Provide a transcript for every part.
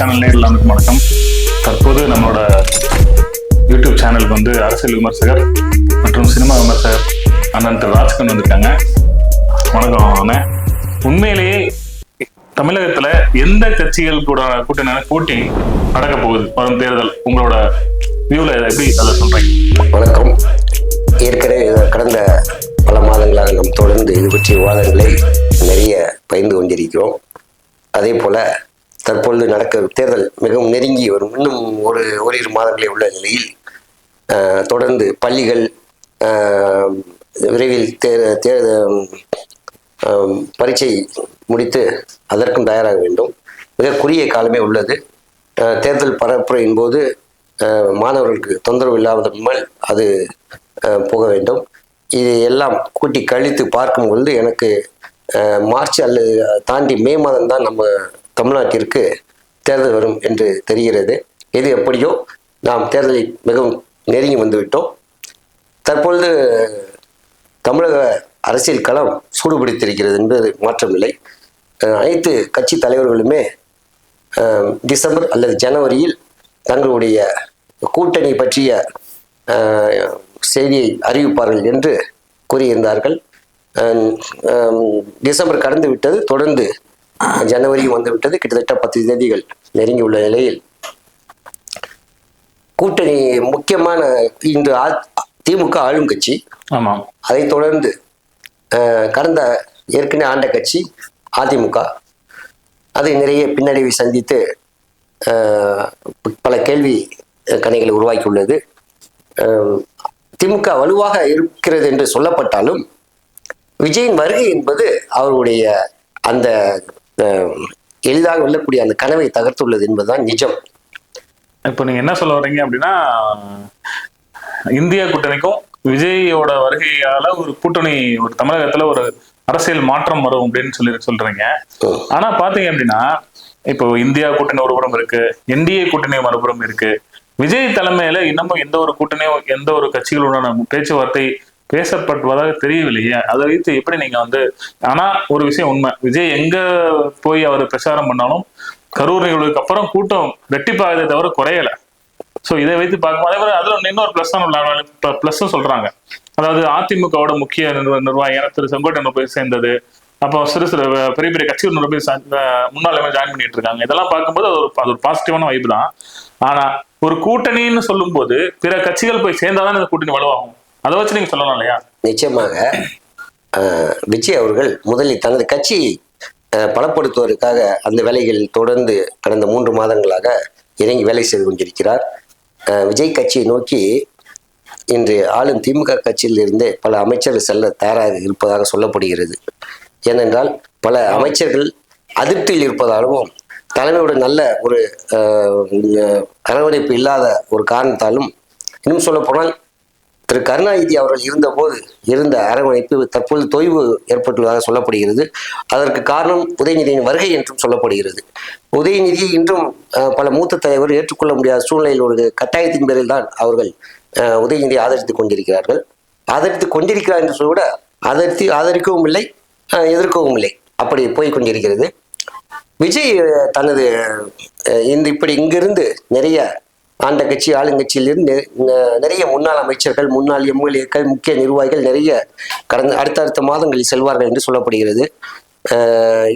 Channel நேரில் அனைவருக்கும் வணக்கம் தற்போது நம்மளோட யூடியூப் சேனலுக்கு வந்து அரசியல் விமர்சகர் மற்றும் சினிமா விமர்சகர் அண்ணன் திரு ராஜ்கன் வந்திருக்காங்க. வணக்கம் அண்ணன் உண்மையிலேயே தமிழகத்துல எந்த கட்சிகள் கூட கூட்டணி கூட்டி நடக்க போகுது? வரும் தேர்தல். உங்களோட வியூல எப்படி அதை சொல்றீங்க? வணக்கம். ஏற்கனவே கடந்த பல மாதங்களாக நாம் தொடர்ந்து இது பற்றிய விவாதங்களை நிறைய பயந்து கொண்டிருக்கிறோம். அதே போல தற்பொழுது நடக்க தேர்தல் மிகவும் நெருங்கி வரும். இன்னும் ஒரு ஓரிரு மாதங்களே உள்ள நிலையில் தொடர்ந்து பள்ளிகள் விரைவில் தே தே பரீட்சை முடித்து அதற்கும் தயாராக வேண்டும். மிக குறுகிய காலமே உள்ளது. தேர்தல் பரப்புரையின் போது மாணவர்களுக்கு தொந்தரவு இல்லாமல் அது போக வேண்டும். இது எல்லாம் கூட்டி கழித்து பார்க்கும் பொழுது எனக்கு மார்ச் அல்லது தாண்டி மே மாதம் தான் நம்ம தமிழ்நாட்டிற்கு தேர்தல் வரும் என்று தெரிகிறது. எது எப்படியோ நாம் தேர்தலை மிகவும் நெருங்கி வந்துவிட்டோம். தற்பொழுது தமிழக அரசியல் களம் சூடுபிடித்திருக்கிறது என்பது மாற்றமில்லை. அனைத்து கட்சி தலைவர்களுமே டிசம்பர் அல்லது ஜனவரியில் தங்களுடைய கூட்டணி பற்றிய செய்தியை அறிவிப்பார்கள் என்று கூறியிருந்தார்கள். டிசம்பர் கடந்து விட்டது. தொடர்ந்து ஜனவரி வந்து விட்டது கிட்டத்தட்ட பத்து தேதிகள் நெருங்கி உள்ள நிலையில். கூட்டணி முக்கியமான இன்று திமுக ஆளும் கட்சி. ஆமாம் அதைத் தொடர்ந்து கடந்த ஏற்கனவே ஆண்ட கட்சி அதிமுக. அதை நிறைய பின்னடைவை சந்தித்து பல கேள்வி கணைகளை உருவாக்கியுள்ளது. திமுக வலுவாக இருக்கிறது என்று சொல்லப்பட்டாலும் விஜயின் வருகை என்பது அவருடைய அந்த எளிதாக வெல்லக்கூடிய அந்த கனவை தகர்த்துள்ளது என்பதுதான் நிஜம். இப்போ நீங்க என்ன சொல்ல வர்றீங்க அப்படின்னா இந்தியா கூட்டணிக்கும் விஜயோட வருகையால ஒரு கூட்டணி ஒரு தமிழகத்துல ஒரு அரசியல் மாற்றம் வரும் அப்படின்னு சொல்லி சொல்றீங்க. ஆனா பாத்தீங்க அப்படின்னா இப்போ இந்தியா கூட்டணி ஒரு புறம் இருக்கு என்டிஏ கூட்டணி மறுபுறம் இருக்கு. விஜய் தலைமையில இன்னமும் எந்த ஒரு கூட்டணியோ எந்த ஒரு கட்சிகளுடனான பேச்சுவார்த்தை பேசப்படுவதாக தெரியவில்லையே. அதை வைத்து எப்படி நீங்க வந்து ஆனா ஒரு விஷயம் உண்மை. விஜய் எங்க போய் அவர் பிரச்சாரம் பண்ணாலும் கரூர் நிகழ்வுக்கு அப்புறம் கூட்டம் வெட்டிப்பாகதே தவிர குறையல. சோ இதை வைத்து பார்க்கும்போது அதே மாதிரி அதுல இன்னொரு பிளஸ் தான் பிளஸ் சொல்றாங்க. அதாவது அதிமுகவோட முக்கிய நிர்வ- நிர்வாகியான திரு செங்கோட்டையன் போய் சேர்ந்தது. அப்போ சிறு சிறு பெரிய பெரிய கட்சிகள் போய் முன்னாள் ஜாயின் பண்ணிட்டு இருக்காங்க. இதெல்லாம் பார்க்கும்போது அது ஒரு அது ஒரு பாசிட்டிவான வைப்பு தான். ஆனா ஒரு கூட்டணின்னு சொல்லும்போது பிற கட்சிகள் போய் சேர்ந்தாதான் இந்த கூட்டணி வலுவாகும். அதை வச்சு நீங்க சொல்லலாம் இல்லையா? நிச்சயமாக விஜய் அவர்கள் முதலில் தனது கட்சியை பலப்படுத்துவதற்காக அந்த வேலைகள் தொடர்ந்து கடந்த மூன்று மாதங்களாக இறங்கி வேலை செய்து கொண்டிருக்கிறார். விஜய் கட்சியை நோக்கி இன்று ஆளும் திமுக கட்சியிலிருந்தே பல அமைச்சர்கள் செல்ல தயாராக இருப்பதாக சொல்லப்படுகிறது. ஏனென்றால் பல அமைச்சர்கள் அதிருப்தியில் இருப்பதாலும் தலைமையோட நல்ல ஒரு அரவணைப்பு இல்லாத ஒரு காரணத்தாலும் இன்னும் சொல்ல போனால் திரு கருணாநிதி அவர்கள் இருந்தபோது இருந்த அரவணைப்பு தற்போது தொய்வு ஏற்பட்டுள்ளதாக சொல்லப்படுகிறது. அதற்கு காரணம் உதயநிதியின் வருகை என்றும் சொல்லப்படுகிறது. உதயநிதி இன்றும் பல மூத்த தலைவர் ஏற்றுக்கொள்ள முடியாத சூழ்நிலையில் ஒரு கட்டாயத்தின் பேரில் தான் அவர்கள் உதயநிதி உதயநிதியை ஆதரித்துக் கொண்டிருக்கிறார்கள். ஆதரித்துக் கொண்டிருக்கிறார் என்று சொல்ல விட ஆதரித்து ஆதரிக்கவும் இல்லை எதிர்க்கவும் இல்லை. அப்படி போய் கொண்டிருக்கிறது. விஜய் தனது இந்த இப்படி இங்கிருந்து நிறைய ஆண்ட கட்சி ஆளுங்கட்சியிலிருந்து நிறைய முன்னாள் அமைச்சர்கள் முன்னாள் எம்எல்ஏக்கள் முக்கிய நிர்வாகிகள் நிறைய கடந்த அடுத்தடுத்த மாதங்களில் செல்வார்கள் என்று சொல்லப்படுகிறது.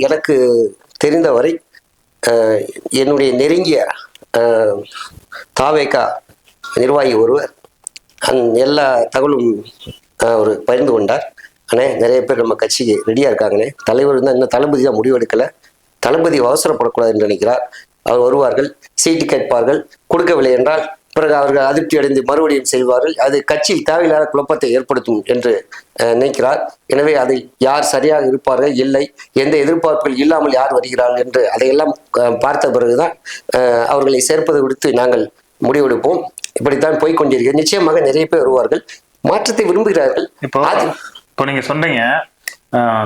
எனக்கு தெரிந்தவரை என்னுடைய நெருங்கிய தாவேகா நிர்வாகி ஒருவர் அந் எல்லா தகவலும் அவர் பகிர்ந்து கொண்டார். அண்ணே நிறைய பேர் நம்ம கட்சிக்கு ரெடியாக இருக்காங்கண்ணே. தலைவர் தான் இன்னும் தளபதி தான் முடிவெடுக்கலை. தளபதி அவசரப்படக்கூடாது என்று நினைக்கிறார். அவர் வருவார்கள். சீட்டு கேட்பார்கள். கொடுக்கவில்லை என்றால் பிறகு அவர்கள் அதிருப்தி அடைந்து மறுபடியும் செய்வார்கள் அது கட்சியில் தேவையில்லாத குழப்பத்தை ஏற்படுத்தும் என்று நினைக்கிறார். எனவே அதை யார் சரியாக இருப்பார்கள்? இல்லை. எந்த எதிர்பார்ப்புகள் இல்லாமல் யார் வருகிறார்கள் என்று அதையெல்லாம் பார்த்த பிறகுதான் அவர்களை சேர்ப்பதை விடுத்து நாங்கள் முடிவெடுப்போம். இப்படித்தான் போய்க் கொண்டிருக்கிறது நிச்சயமாக நிறைய பேர் வருவார்கள். மாற்றத்தை விரும்புகிறார்கள். இப்போ இப்போ நீங்க சொன்னீங்க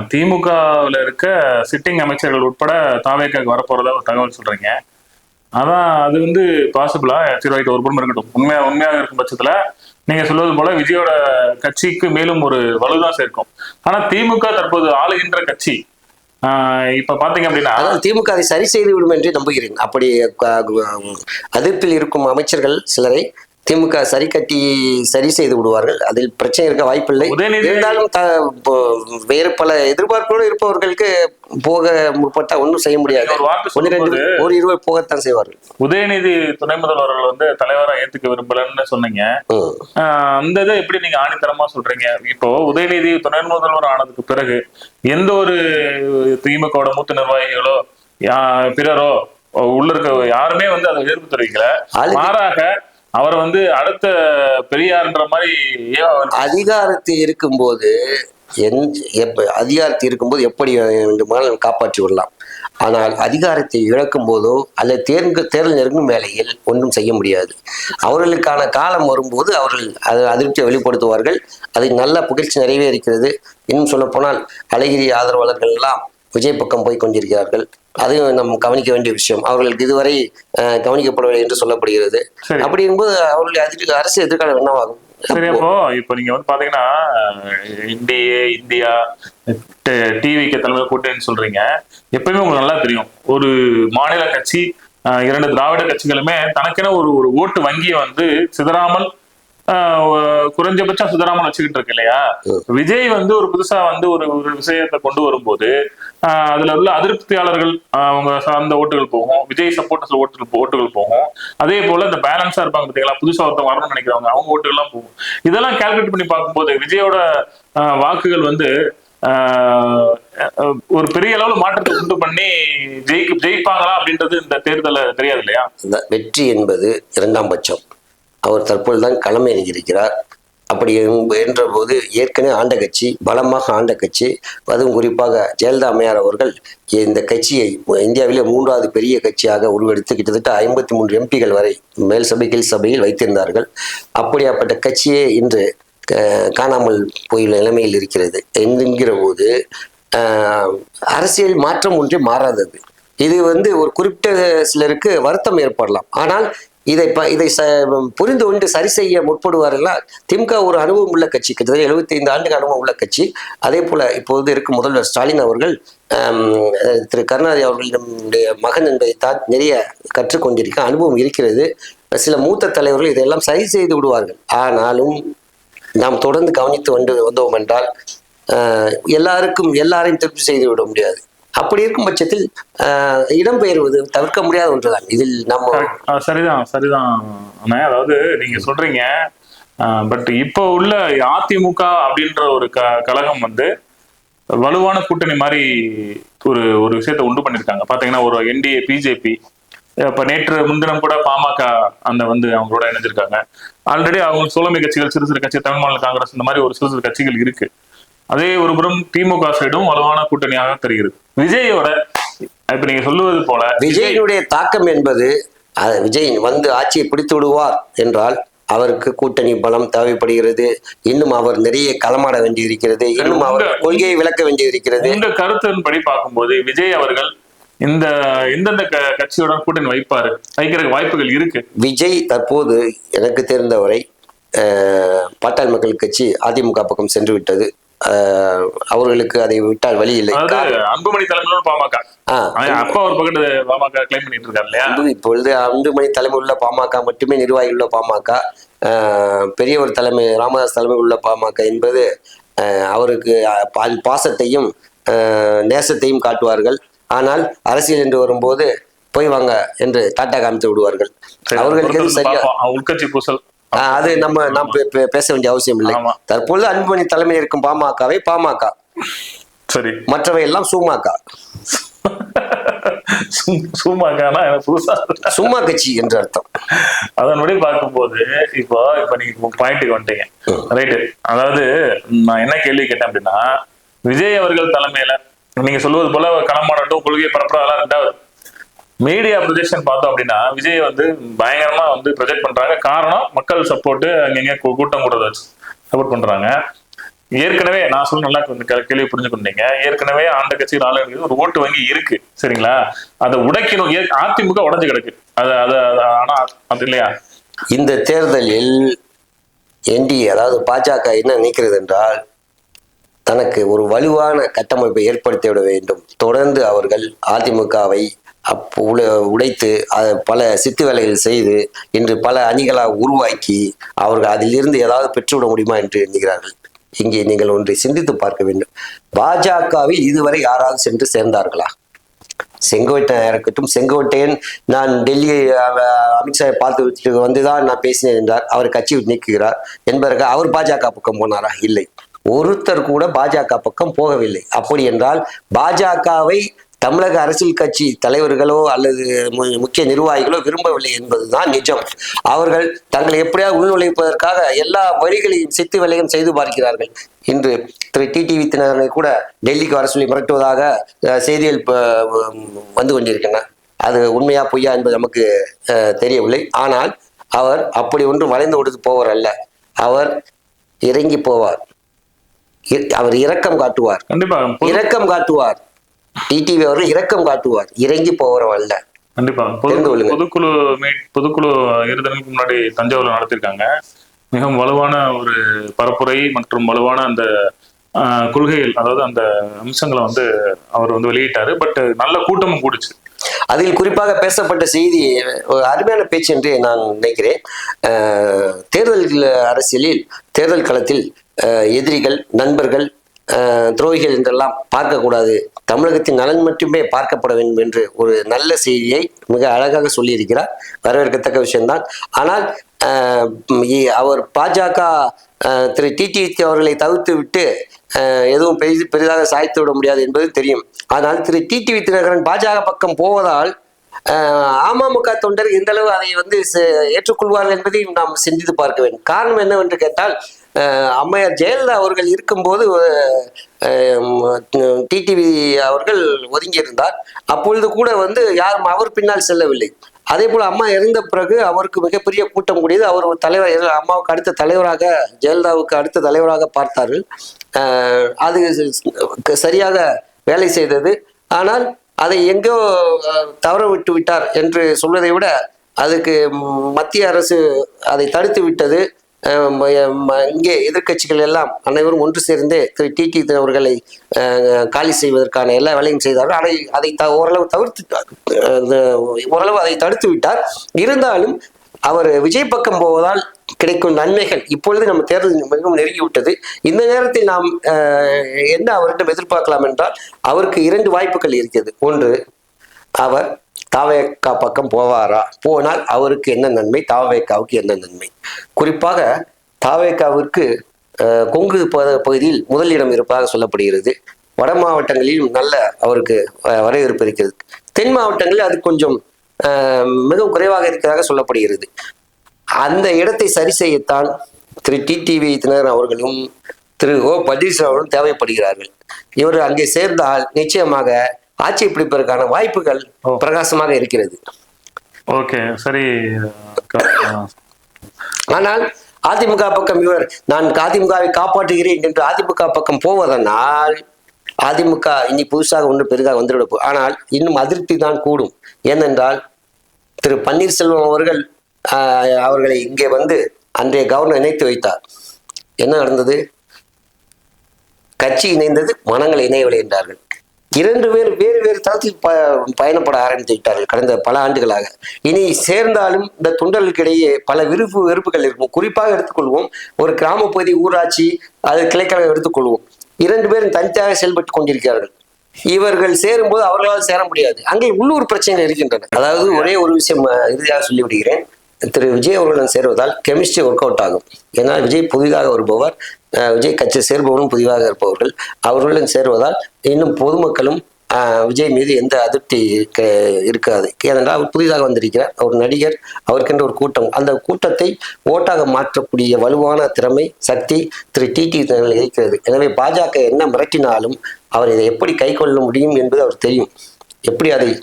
திமுகவில் இருக்க சிட்டிங் அமைச்சர்கள் உட்பட தாவேக்காக்கு வரப்போறதா ஒரு தகவல் சொல்றீங்க அதான் அது வந்து பாசிபிளா சரி ரைட் ஒரு புறம் இருக்கட்டும் உண்மையா உண்மையாக இருக்கும் பட்சத்துல நீங்க சொல்வது போல விஜயோட கட்சிக்கு மேலும் ஒரு வலுதான் சேர்க்கும் ஆனா திமுக தற்போது ஆளுகின்ற கட்சி இப்ப பாத்தீங்க அப்படின்னா திமுக அதை சரி செய்து விடும் என்று நம்புகிறேன் அப்படி அதிர்ப்பில் இருக்கும் அமைச்சர்கள் சிலரை திமுக சரி கட்டி சரி செய்து விடுவார்கள். அதில் பிரச்சனை இருக்க வாய்ப்பில்லை. உதயநிதி- இருந்தாலும் வேறு பல எதிர்பார்ப்போடு இருப்பவர்களுக்கு போக முற்பட்டா ஒன்றும் செய்ய முடியாது. ஒரு இருவர் போகத்தான் செய்வார்கள். உதயநிதி துணை முதல்வர்கள் வந்து தலைவரா ஏத்துக்க விரும்பலன்னு சொன்னீங்க. அந்த இதை எப்படி நீங்க ஆணித்தரமா சொல்றீங்க? இப்போ உதயநிதி துணை முதல்வர் ஆனதுக்கு பிறகு எந்த ஒரு திமுகவோட மூத்த நிர்வாகிகளோ பிறரோ உள்ள இருக்க யாருமே வந்து அதை எதிர்ப்பு தெரிவிக்கல. மாறாக அவர் வந்து அடுத்த பெரியார்ன்ற மாதிரி அதிகாரத்தில் இருக்கும்போது என் எப்ப அதிகாரத்தில் இருக்கும்போது எப்படி வேண்டுமானால் காப்பாற்றி விடலாம். ஆனால் அதிகாரத்தை இழக்கும் போதோ அல்லது தேர்ந்து தேர்தல் நெருங்கும் வேலையில் ஒன்றும் செய்ய முடியாது. அவர்களுக்கான காலம் வரும்போது அவர்கள் அது அதிருப்தியை வெளிப்படுத்துவார்கள். அது நல்ல புகழ்ச்சி நிறைவே இருக்கிறது இன்னும் சொல்லப்போனால் அழகிரி ஆதரவாளர்கள் எல்லாம் விஜய் பக்கம் போய் கொண்டிருக்கிறார்கள். அதையும் நம்ம கவனிக்க வேண்டிய விஷயம். அவர்களுக்கு இதுவரை கவனிக்கப்படவில்லை என்று சொல்லப்படுகிறது. அப்படி இருக்கும்போது அவர்களுடைய அரசு எதிர்காலம் என்னவாகும் சரி அப்போ இப்போ நீங்க வந்து பாத்தீங்கன்னா இந்திய இந்தியா டிவிக்கு தலைமை கூட்டணின்னு சொல்றீங்க. எப்பயுமே உங்களுக்கு நல்லா தெரியும். ஒரு மாநில கட்சி இரண்டு திராவிட கட்சிகளுமே தனக்கென ஒரு ஒரு ஓட்டு வங்கியை வந்து சிதறாமல் குறைஞ்சபட்சம் சிதறாமல் வச்சுக்கிட்டு இருக்கு இல்லையா விஜய் வந்து ஒரு புதுசா வந்து ஒரு ஒரு விஷயத்தை கொண்டு வரும்போது அதுல உள்ள அதிருப்தியாளர்கள் அவங்க சார்ந்த ஓட்டுகள் போகும் விஜய் சப்போர்ட்டர்ஸ் ஓட்டுகள் ஓட்டுகள் போகும். அதே போல இந்த பேலன்ஸா இருப்பாங்க பார்த்தீங்களா புதுசா ஒருத்தவங்க வரணும்னு நினைக்கிறவங்க அவங்க ஓட்டுகள்லாம் போகும். இதெல்லாம் கால்குலேட் பண்ணி பார்க்கும்போது விஜயோட வாக்குகள் வந்து ஒரு பெரிய அளவுல மாற்றத்தை உண்டு பண்ணி ஜெயிக்க ஜெயிப்பாங்களா அப்படின்றது இந்த தேர்தல தெரியாது இல்லையா இந்த வெற்றி என்பது இரண்டாம் பட்சம். அவர் தற்பொழுதுதான் களம் இறங்கியிருக்கிறார் அப்படி என்றபோது என்ற போது ஏற்கனவே ஆண்ட கட்சி பலமாக ஆண்ட கட்சி அதுவும் குறிப்பாக ஜெயலலிதா அம்மையார் அவர்கள் இந்த கட்சியை இந்தியாவிலே மூன்றாவது பெரிய கட்சியாக உருவெடுத்து கிட்டத்தட்ட ஐம்பத்தி மூன்று எம்பிகள் வரை மேல் சபை கீழ் சபையில் வைத்திருந்தார்கள். அப்படியாப்பட்ட கட்சியே இன்று காணாமல் போயுள்ள நிலைமையில் இருக்கிறது என்கிற போது ஆஹ், அரசியல் மாற்றம் ஒன்றே மாறாதது. இது வந்து ஒரு குறிப்பிட்ட சிலருக்கு வருத்தம் ஏற்படலாம். ஆனால் இதை ப இதை ச புரிந்து கொண்டு சரி செய்ய முற்படுவாரெல்லாம் திமுக ஒரு அனுபவம் உள்ள கட்சி கிட்டத்தட்ட 75 ஆண்டுகள் அனுபவம் உள்ள கட்சி. அதே போல் இப்போது இருக்கும் முதல்வர் ஸ்டாலின் அவர்கள் திரு கருணாநிதி அவர்களிடமுடைய மகன் என்பதை தான் நிறைய கற்றுக்கொண்டிருக்க அனுபவம் இருக்கிறது. சில மூத்த தலைவர்கள் இதையெல்லாம் சரி செய்து விடுவார்கள். ஆனாலும் நாம் தொடர்ந்து கவனித்து வந்து வந்தோம் என்றால் எல்லாருக்கும் எல்லாரையும் திருப்தி செய்து விட முடியாது. அப்படி இருக்கும் பட்சத்தில் ஆஹ், இடம்பெயர்வது தவிர்க்க முடியாத ஒன்றுதான். இதில் நம்ம சரிதான் சரிதான் அதாவது நீங்க சொல்றீங்க பட் இப்போ உள்ள அதிமுக அப்படின்ற ஒரு க கழகம் வந்து வலுவான கூட்டணி மாதிரி ஒரு ஒரு விஷயத்தை உண்டு பண்ணியிருக்காங்க. பாத்தீங்கன்னா ஒரு என்டிஏ பிஜேபி இப்போ நேற்று முன்தினம் கூட பாமக அந்த வந்து அவங்களோட இணைஞ்சிருக்காங்க. ஆல்ரெடி அவங்க சோழமை கட்சிகள் சிறு சிறு கட்சி தமிழ் மாநில காங்கிரஸ் இந்த மாதிரி ஒரு சிறு சிறு கட்சிகள் இருக்கு. அதே ஒரு புறம் திமுக சைடும் வலுவான கூட்டணியாக தெரிகிறது. விஜயோட இப்ப நீங்க சொல்லுவது போல விஜயினுடைய தாக்கம் என்பது விஜய் வந்து ஆட்சியை பிடித்து விடுவார் என்றால் அவருக்கு கூட்டணி பலம் தேவைப்படுகிறது. இன்னும் அவர் நிறைய களமாட வேண்டியிருக்கிறது. இன்னும் அவர் கொள்கையை விளக்க வேண்டியிருக்கிறது. உங்க கருத்தின்படி பார்க்கும்போது விஜய் அவர்கள் இந்த எந்தெந்த க- கட்சியுடன் கூட்டணி வைப்பாரு. வைக்கிறதுக்கு வாய்ப்புகள் இருக்கு. விஜய் தற்போது எனக்கு தெரிந்தவரை பாட்டாளி மக்கள் கட்சி அதிமுக பக்கம் சென்று விட்டது அவர்களுக்கு அதை விட்டால் வழி இல்லை. அன்புமணி தலைமையில பாமக. அப்பா ஒரு பக்கத்து பாமக கிளைம் பண்ணிட்டு இருக்காரு இல்லையா? இப்பொழுது அன்புமணி தலைமை உள்ள பாமக மட்டுமே நிர்வாகி உள்ள பாமக. அஹ், பெரியவர் தலைமை ராமதாஸ் தலைமை உள்ள பாமக என்பது அவருக்கு பாசத்தையும் நேசத்தையும் காட்டுவார்கள். ஆனால் அரசியல் என்று வரும்போது போய் வாங்க என்று டாட்டா காமித்து விடுவார்கள். அவர்களுக்கு சரியா. உள்கட்சி பூசல். அது நம்ம நாம் பேச வேண்டிய அவசியம் இல்லை. தற்பொழுது அன்புமணி தலைமையில் இருக்கும் பாமகவை பாமக. சரி. மற்றவை எல்லாம் சுமாக சும்மாக்கானா? எனக்கு புதுசா. சும்மா கட்சி என்று அர்த்தம். அதன்படி பார்க்கும்போது இப்போ இப்ப நீங்க பாயிண்ட்டுக்கு வந்துட்டீங்க. ரைட்டு அதாவது நான் என்ன கேள்வி கேட்டேன் அப்படின்னா விஜய் அவர்கள் தலைமையில நீங்க சொல்லுவது போல களமாடட்டும் கொள்கை பரப்புறதெல்லாம் ரெண்டாவது. மீடியா ப்ரொஜெக்ஷன் பார்த்தோம் அப்படின்னா விஜய் வந்து பயங்கரமா வந்து ப்ரொஜெக்ட் பண்றாங்க. காரணம் மக்கள் சப்போர்ட் அங்கங்க கூ- கூட்டம் கூட சப்போர்ட் பண்றாங்க. ஏற்கனவே நான் சொல்ல நல்லா கேள்வி புரிஞ்சுக்கொண்டீங்க ஏற்கனவே ஆண்ட கட்சியில் ஆளு இருக்குது ஒரு ஓட்டு வங்கி இருக்கு. சரிங்களா? அதை உடைக்கணும். ஏ- அதிமுக உடைஞ்சு கிடக்கு. அது அது ஆனா அது இல்லையா? இந்த தேர்தலில் என்டி அதாவது பாஜக என்ன நினைக்கிறது என்றால் தனக்கு ஒரு வலுவான கட்டமைப்பை ஏற்படுத்திவிட வேண்டும். தொடர்ந்து அவர்கள் அதிமுகவை உட- உடைத்து பல சித்து வேலைகள் செய்து இன்று பல அணிகளாக உருவாக்கி அவர்கள் அதிலிருந்து ஏதாவது பெற்றுவிட முடியுமா என்று எண்ணுகிறார்கள். இங்கே நீங்கள் ஒன்றை சிந்தித்து பார்க்க வேண்டும். பாஜகவில் இதுவரை யாராவது சென்று சேர்ந்தார்களா? செங்கோட்டை இருக்கட்டும் செங்கோட்டையன் நான் டெல்லி அமித்ஷாவை பார்த்து விட்டு வந்துதான் நான் பேசினேன் என்றார். அவர் கட்சி நீக்குகிறார் என்பதற்கு அவர் பாஜக பக்கம் போனாரா? இல்லை. ஒருத்தர் கூட பாஜக பக்கம் போகவில்லை. அப்படி என்றால் பாஜகவை தமிழக அரசியல் கட்சி தலைவர்களோ அல்லது முக்கிய நிர்வாகிகளோ விரும்பவில்லை என்பதுதான் நிஜம். அவர்கள் தங்களை எப்படியாவது உள்நுழைப்பதற்காக எல்லா வழிகளையும் சித்து வேலையும் செய்து பார்க்கிறார்கள். இன்று திரு டிடிவி தினகரனை கூட டெல்லிக்கு வர சொல்லி மிரட்டுவதாக செய்திகள் வந்து கொண்டிருக்கின்றன. அது உண்மையா பொய்யா என்பது நமக்கு தெரியவில்லை. ஆனால் அவர் அப்படி ஒன்று வளைந்து கொடுத்து போவார் அல்ல. அவர் இறங்கி போவார். அவர் இரக்கம் காட்டுவார். இரக்கம் காட்டுவார். டிடிவி அவர்கள் இரக்கம் காட்டுவார். இறங்கி போகிறவர் அல்ல. கண்டிப்பா. பொதுக்குழு பொதுக்குழு இரு தினங்களுக்கு முன்னாடி தஞ்சாவூர்ல நடத்திருக்காங்க. மிகவும் வலுவான ஒரு பரப்புரை மற்றும் வலுவான அந்த கொள்கைகள் அதாவது அந்த அம்சங்களை வந்து அவர் வந்து வெளியிட்டாரு. பட் நல்ல கூட்டமும் கூடுச்சு. அதில் குறிப்பாக பேசப்பட்ட செய்தி ஒரு அருமையான பேச்சு என்று நான் நினைக்கிறேன். தேர்தல் அரசியலில் தேர்தல் களத்தில் எதிரிகள் நண்பர்கள் துரோகிகள் என்றெல்லாம் பார்க்கக்கூடாது. தமிழகத்தின் நலன் மட்டுமே பார்க்கப்பட வேண்டும் என்று ஒரு நல்ல செய்தியை மிக அழகாக சொல்லியிருக்கிறார். வரவேற்கத்தக்க விஷயம்தான். ஆனால் அவர் பாஜக திரு டிடி அவர்களை தவிர்த்து விட்டு அஹ், எதுவும் பெரிது பெரிதாக சாய்த்து விட முடியாது என்பது தெரியும். ஆனால் திரு டிடிவி தினகரன் பாஜக பக்கம் போவதால் அமமுக தொண்டர் எந்த அளவு அதை வந்து ஏற்றுக்கொள்வார்கள் என்பதையும் நாம் சிந்தித்து பார்க்க வேண்டும். காரணம் என்னவென்று கேட்டால் அம்மையார் ஜெயலலிதா அவர்கள் இருக்கும்போது டிடிவி அவர்கள் ஒதுங்கியிருந்தார். அப்பொழுது கூட வந்து யாரும் அவர் பின்னால் செல்லவில்லை. அதே போல் அம்மா இறந்த பிறகு அவருக்கு மிகப்பெரிய கூட்டம் கூடியது அவர் ஒரு தலைவர் அம்மாவுக்கு அடுத்த தலைவராக ஜெயலலிதாவுக்கு அடுத்த தலைவராக பார்த்தார்கள். அது சரியாக வேலை செய்தது. ஆனால் அதை எங்கோ தவற விட்டு விட்டார் என்று சொல்வதை விட அதுக்கு மத்திய அரசு அதை தடுத்து விட்டது. இங்கே எதிர்க்கட்சிகள் எல்லாம் அனைவரும் ஒன்று சேர்ந்து திரு டிடி அவர்களை அஹ், காலி செய்வதற்கான எல்லா வேலையும் செய்தார்கள். அதை அதை த- ஓரளவு தவிர்த்து ஓரளவு அதை தடுத்து விட்டார். இருந்தாலும் அவர் விஜய் பக்கம் போவதால் கிடைக்கும் நன்மைகள் இப்பொழுது நம்ம தேர்தல் மிகவும் நெருங்கிவிட்டது இந்த நேரத்தில் நாம் என்ன அவரிடம் எதிர்பார்க்கலாம் என்றால் அவருக்கு இரண்டு வாய்ப்புகள் இருக்கிறது. ஒன்று அவர் தாவேக்கா பக்கம் போவாரா? போனால் அவருக்கு என்ன நன்மை? தாவேக்காவுக்கு என்ன நன்மை? குறிப்பாக தாவேக்காவிற்கு கொங்கு பகுதியில் முதலிடம் இருப்பதாக சொல்லப்படுகிறது. வட மாவட்டங்களிலும் நல்ல அவருக்கு வரவேற்பு இருக்கிறது. தென் மாவட்டங்களில் அது கொஞ்சம் அஹ், மிகவும் குறைவாக இருக்கிறதாக சொல்லப்படுகிறது. அந்த இடத்தை சரி செய்யத்தான் திரு டிடிவி தினகரன் அவர்களும் திரு ஓ பன்னீர்செல்வம் அவர்களும் தேவைப்படுகிறார்கள். இவர் அங்கே சேர்ந்தால் நிச்சயமாக ஆட்சி பிடிப்பதற்கான வாய்ப்புகள். பிரகாசமாக இருக்கிறது. ஓகே சரி. ஆனால் அதிமுக பக்கம் இவர் நான் அதிமுகவை காப்பாற்றுகிறேன் என்று அதிமுக பக்கம் போவதனால் அதிமுக இனி புதுசாக ஒன்று பெரிதாக வந்துவிட போ ஆனால் இன்னும் அதிருப்தி தான் கூடும். ஏனென்றால் திரு பன்னீர்செல்வம் அவர்கள் அவர்களை இங்கே வந்து அன்றைய கவர்னர் இணைத்து வைத்தார். என்ன நடந்தது? கட்சி இணைந்தது மனங்கள் இணையவில்லை என்றார்கள். இரண்டு பேர் வேறு வேறு தளத்தில் ப பயணப்பட ஆரம்பித்துவிட்டார்கள் கடந்த பல ஆண்டுகளாக. இனி சேர்ந்தாலும் இந்த துண்டலுக்கிடையே பல விருப்பு வெறுப்புகள் இருக்கும். குறிப்பாக எடுத்துக்கொள்வோம் ஒரு கிராம பகுதி ஊராட்சி அது கிளைக்கழகம் எடுத்துக்கொள்வோம். இரண்டு பேரும் தனித்தாக செயல்பட்டு கொண்டிருக்கிறார்கள். இவர்கள் சேரும்போது அவர்களால் சேர முடியாது. அங்கே உள்ளூர் பிரச்சனைகள் இருக்கின்றன. அதாவது ஒரே ஒரு விஷயம் இறுதியாக சொல்லிவிடுகிறேன். திரு விஜய் அவர்களுடன் சேருவதால் கெமிஸ்ட்ரி ஒர்க் அவுட் ஆகும். ஏன்னா விஜய் புதிதாக வருபவர் விஜய் கட்சி சேர்பவரும் புதிதாக இருப்பவர்கள். அவர்களுடன் சேருவதால் இன்னும் பொதுமக்களும் விஜய் மீது எந்த அதிருப்தி க- இருக்காது. ஏனென்றால் அவர் புதிதாக வந்திருக்கிறார். ஒரு நடிகர் அவருக்கென்ற ஒரு கூட்டம். அந்த கூட்டத்தை ஓட்டாக மாற்றக்கூடிய வலுவான திறமை சக்தி திரு டிடி இருக்கிறது. எனவே பாஜக என்ன மிரட்டினாலும் அவர் இதை எப்படி கை கொள்ள முடியும் என்பது அவர் தெரியும். எப்படி அதை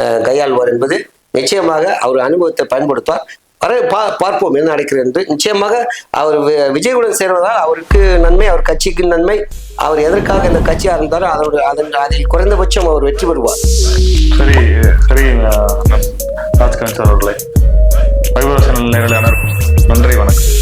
கையாள்வார் என்பது நிச்சயமாக அவர் அனுபவத்தை பயன்படுத்துவார். வர பா பார்ப்போம் என்ன நடக்கிறது என்று. நிச்சயமாக அவர் வி- சேர்வதால் அவருக்கு நன்மை அவர் கட்சிக்கு நன்மை. அவர் எதற்காக இந்த கட்சி ஆரம்பித்தாரோ அதோட அதன் அதில் குறைந்தபட்சம் அவர் வெற்றி பெறுவார். சரி சரி ராஜ்காந்த் சார் அவர்களை. நேரில் அனைவருக்கும் நன்றி வணக்கம்.